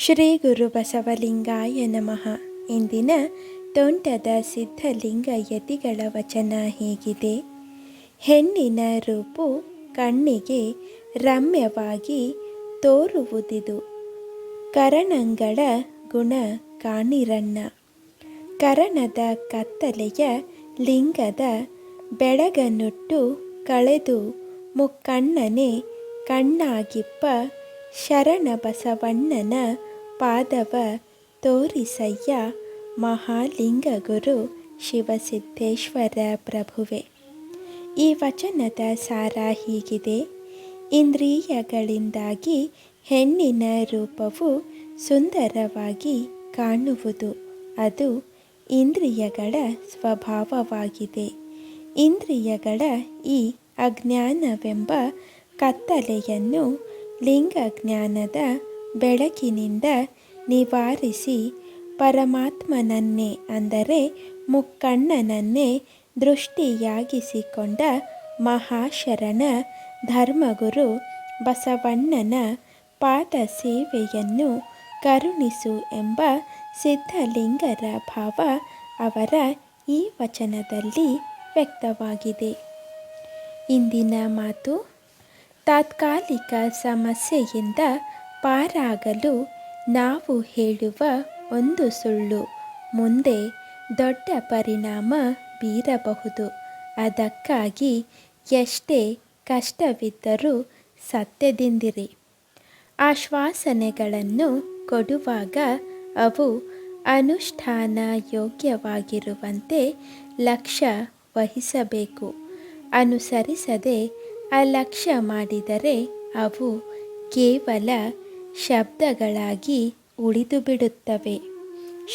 ಶ್ರೀ ಗುರು ಬಸವಲಿಂಗಾಯ ನಮಃ. ಇಂದಿನ ತೋಂಟದ ಸಿದ್ಧಲಿಂಗ ಯತಿಗಳ ವಚನ ಹೀಗಿದೆ. ಹೆಣ್ಣಿನ ರೂಪು ಕಣ್ಣಿಗೆ ರಮ್ಯವಾಗಿ ತೋರುವುದಿದು. ಕರಣಂಗಳ ಗುಣ ಕಾಣಿರಣ್ಣ. ಕರಣದ ಕತ್ತಲೆಯ ಲಿಂಗದ ಬೆಳಗನ್ನುಟ್ಟು ಕಳೆದು ಮುಕ್ಕಣ್ಣನೆ ಕಣ್ಣಾಗಿಪ್ಪ ಶರಣ ಬಸವಣ್ಣನ ಪಾದವ ತೋರಿಸಯ್ಯ ಮಹಾಲಿಂಗಗುರು ಶಿವಸಿದ್ದೇಶ್ವರ ಪ್ರಭುವೆ. ಈ ವಚನದ ಸಾರ ಹೀಗಿದೆ. ಇಂದ್ರಿಯಗಳಿಂದಾಗಿ ಹೆಣ್ಣಿನ ರೂಪವು ಸುಂದರವಾಗಿ ಕಾಣುವುದು. ಅದು ಇಂದ್ರಿಯಗಳ ಸ್ವಭಾವವಾಗಿದೆ. ಇಂದ್ರಿಯಗಳ ಈ ಅಜ್ಞಾನವೆಂಬ ಕತ್ತಲೆಯನ್ನು ಲಿಂಗ ಜ್ಞಾನದ ಬೆಳಕಿನಿಂದ ನಿವಾರಿಸಿ ಪರಮಾತ್ಮನನ್ನೇ ಅಂದರೆ ಮುಕ್ಕಣ್ಣನನ್ನೇ ದೃಷ್ಟಿಯಾಗಿಸಿಕೊಂಡ ಮಹಾಶರಣ ಧರ್ಮಗುರು ಬಸವಣ್ಣನ ಪಾದ ಸೇವೆಯನ್ನು ಕರುಣಿಸು ಎಂಬ ಸಿದ್ಧಲಿಂಗರ ಭಾವ ಅವರ ಈ ವಚನದಲ್ಲಿ ವ್ಯಕ್ತವಾಗಿದೆ. ಇಂದಿನ ಮಾತು ತಾತ್ಕಾಲಿಕ ಸಮಸ್ಯೆಯಿಂದ ಪಾರಾಗಲು ನಾವು ಹೇಳುವ ಒಂದು ಸುಳ್ಳು. ಮುಂದೆ ದೊಡ್ಡ ಪರಿಣಾಮ ಬೀರಬಹುದು. ಅದಕ್ಕಾಗಿ ಎಷ್ಟೇ ಕಷ್ಟವಿದ್ದರೂ ಸತ್ಯದಿಂದಿರಿ. ಆಶ್ವಾಸನೆಗಳನ್ನು ಕೊಡುವಾಗ ಅವು ಅನುಷ್ಠಾನ ಯೋಗ್ಯವಾಗಿರುವಂತೆ ಲಕ್ಷ್ಯ ವಹಿಸಬೇಕು. ಅನುಸರಿಸದೆ ಅಲಕ್ಷ್ಯ ಮಾಡಿದರೆ ಅವು ಕೇವಲ ಶಬ್ದಗಳಾಗಿ ಉಳಿದುಬಿಡುತ್ತವೆ.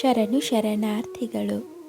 ಶರಣು ಶರಣಾರ್ಥಿಗಳು.